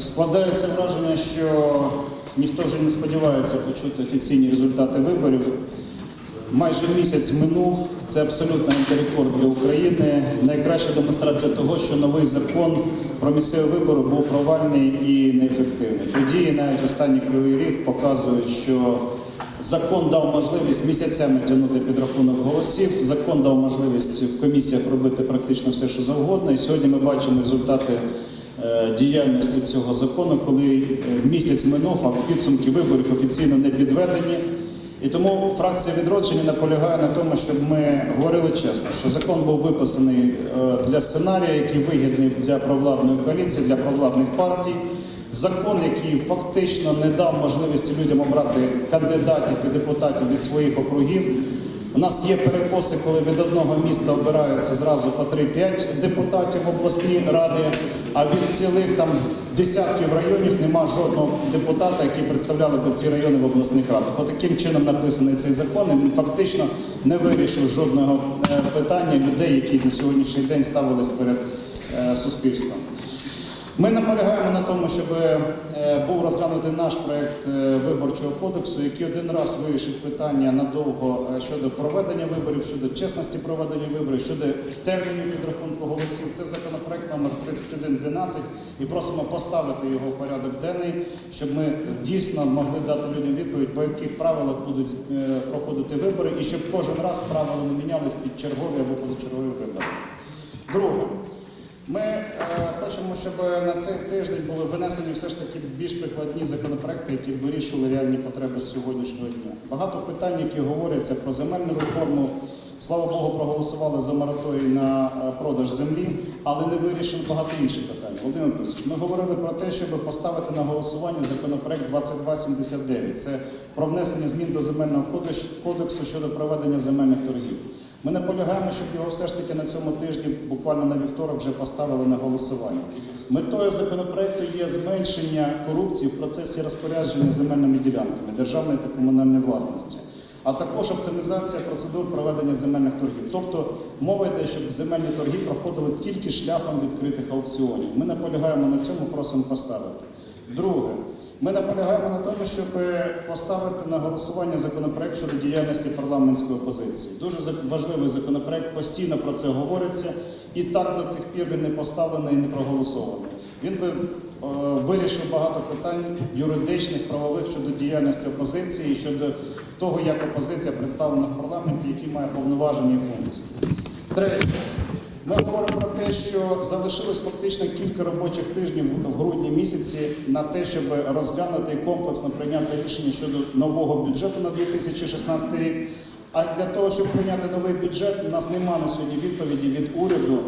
Складається враження, що ніхто вже не сподівається почути офіційні результати виборів. Майже місяць минув. Це абсолютно антирекорд для України. Найкраща демонстрація того, що новий закон про місцеві вибори був провальний і неефективний. Події навіть останній кривий ріг показують, що закон дав можливість місяцями тягнути підрахунок голосів. Закон дав можливість в комісіях робити практично все, що завгодно. І сьогодні ми бачимо результати діяльності цього закону, коли е, місяць минув, а підсумки виборів офіційно не підведені. І тому фракція відродження наполягає на тому, щоб ми говорили чесно, що закон був виписаний е, для сценарія, який вигідний для провладної коаліції, для провладних партій. Закон, який фактично не дав можливості людям обрати кандидатів і депутатів від своїх округів. У нас є перекоси, коли від одного міста обираються зразу по 3-5 депутатів в обласні ради, а від цілих там десятків районів нема жодного депутата, який представляли би ці райони в обласних радах. От чином написаний цей закон. і Він фактично не вирішив жодного е, питання людей, які на сьогоднішній день ставились перед е, суспільством. Ми наполягаємо на тому, щоб е, був розглянутий наш проект е, виборчого кодексу, який один раз вирішить питання надовго е, щодо проведення виборів, щодо чесності проведення виборів, щодо термінів підрахунку голосів. Це законопроект номер 3112 і просимо поставити його в порядок денний, щоб ми дійсно могли дати людям відповідь, по яких правилах будуть проходити вибори, і щоб кожен раз правила не мінялись під чергові або позачергові вибори. Друге. Ми хочемо, щоб на цей тиждень були винесені все ж таки більш прикладні законопроекти, які б вирішували реальні потреби з сьогоднішнього дня. Багато питань, які говоряться про земельну реформу. Слава Богу, проголосували за мораторій на е, продаж землі, але не вирішили багато інших питань. Володимир Борисович, ми говорили про те, щоб поставити на голосування законопроект 2279. Це про внесення змін до земельного кодексу щодо проведення земельних торгів. Ми наполягаємо, щоб його все ж таки на цьому тижні, буквально на вівторок, вже поставили на голосування. Метою законопроекту є зменшення корупції в процесі розпорядження земельними ділянками державної та комунальної власності, а також оптимізація процедур проведення земельних торгів. Тобто мова йде, щоб земельні торги проходили тільки шляхом відкритих аукціонів. Ми наполягаємо на цьому, просимо поставити. Друге, ми наполягаємо на тому, щоб поставити на голосування законопроект щодо діяльності парламентської опозиції. Дуже важливий законопроект, постійно про це говориться, і так до цих пір він не поставлений і не проголосований. Він би е, вирішив багато питань юридичних, правових щодо діяльності опозиції, щодо того, як опозиція представлена в парламенті, які має повноваження і функції. Третє. Ми говоримо про те, що залишилось фактично кілька робочих тижнів в грудні місяці на те, щоб розглянути і комплексно прийняти рішення щодо нового бюджету на 2016 рік. А для того, щоб прийняти новий бюджет, у нас немає на сьогодні відповіді від уряду,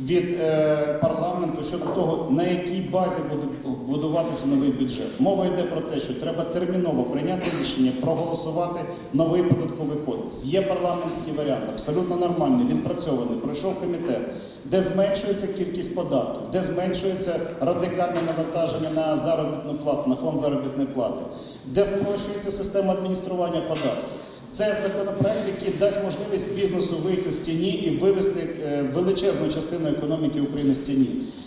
від е, парламенту щодо того, на якій базі буде будуватися новий бюджет. Мова йде про те, що треба терміново прийняти рішення, проголосувати новий податковий кодекс. Є парламентський варіант, абсолютно нормальний, відпрацьований, пройшов комітет, де зменшується кількість податків, де зменшується радикальне навантаження на заробітну плату, на фонд заробітної плати, де спрощується система адміністрування податків. Це законопроект, який дасть можливість бізнесу вийти з тіні і вивести е, величезну частину економіки України з тіні.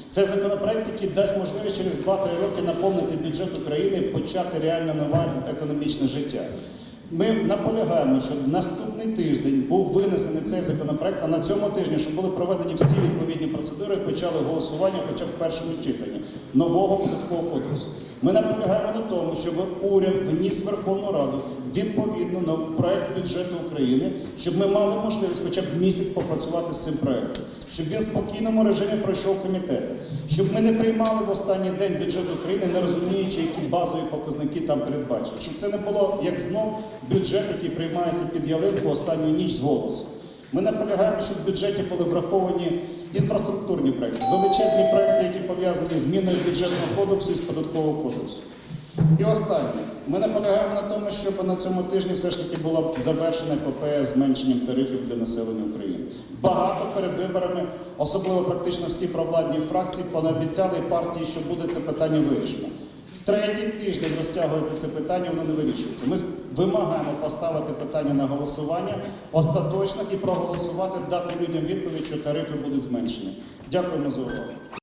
Це законопроект, який дасть можливість через 2-3 роки наповнити бюджет України і почати реально нове економічне життя. Ми наполягаємо, щоб наступний тиждень був цей законопроект, а на цьому тижні, щоб були проведені всі відповідні процедури, почали голосування, хоча б в першому читанні нового податкового кодексу. Ми наполягаємо на тому, щоб уряд вніс Верховну Раду відповідно на проект бюджету України, щоб ми мали можливість хоча б місяць попрацювати з цим проектом, щоб він в спокійному режимі пройшов комітети, щоб ми не приймали в останній день бюджет України, не розуміючи, які базові показники там передбачені, щоб це не було як знов бюджет, який приймається під ялинку останню ніч з голосу. Ми наполягаємо, щоб в бюджеті були враховані інфраструктурні проекти, величезні проекти, які пов'язані з зміною бюджетного кодексу і з податкового кодексу. І останнє, ми наполягаємо на тому, щоб на цьому тижні все ж таки була завершена з зменшенням тарифів для населення України. Багато перед виборами, особливо практично всі провладні фракції, понаобіцяли партії, що буде це питання вирішено. Третій тиждень розтягується це питання, воно не вирішується. Ми вимагаємо поставити питання на голосування остаточно і проголосувати, дати людям відповідь, що тарифи будуть зменшені. Дякуємо за увагу.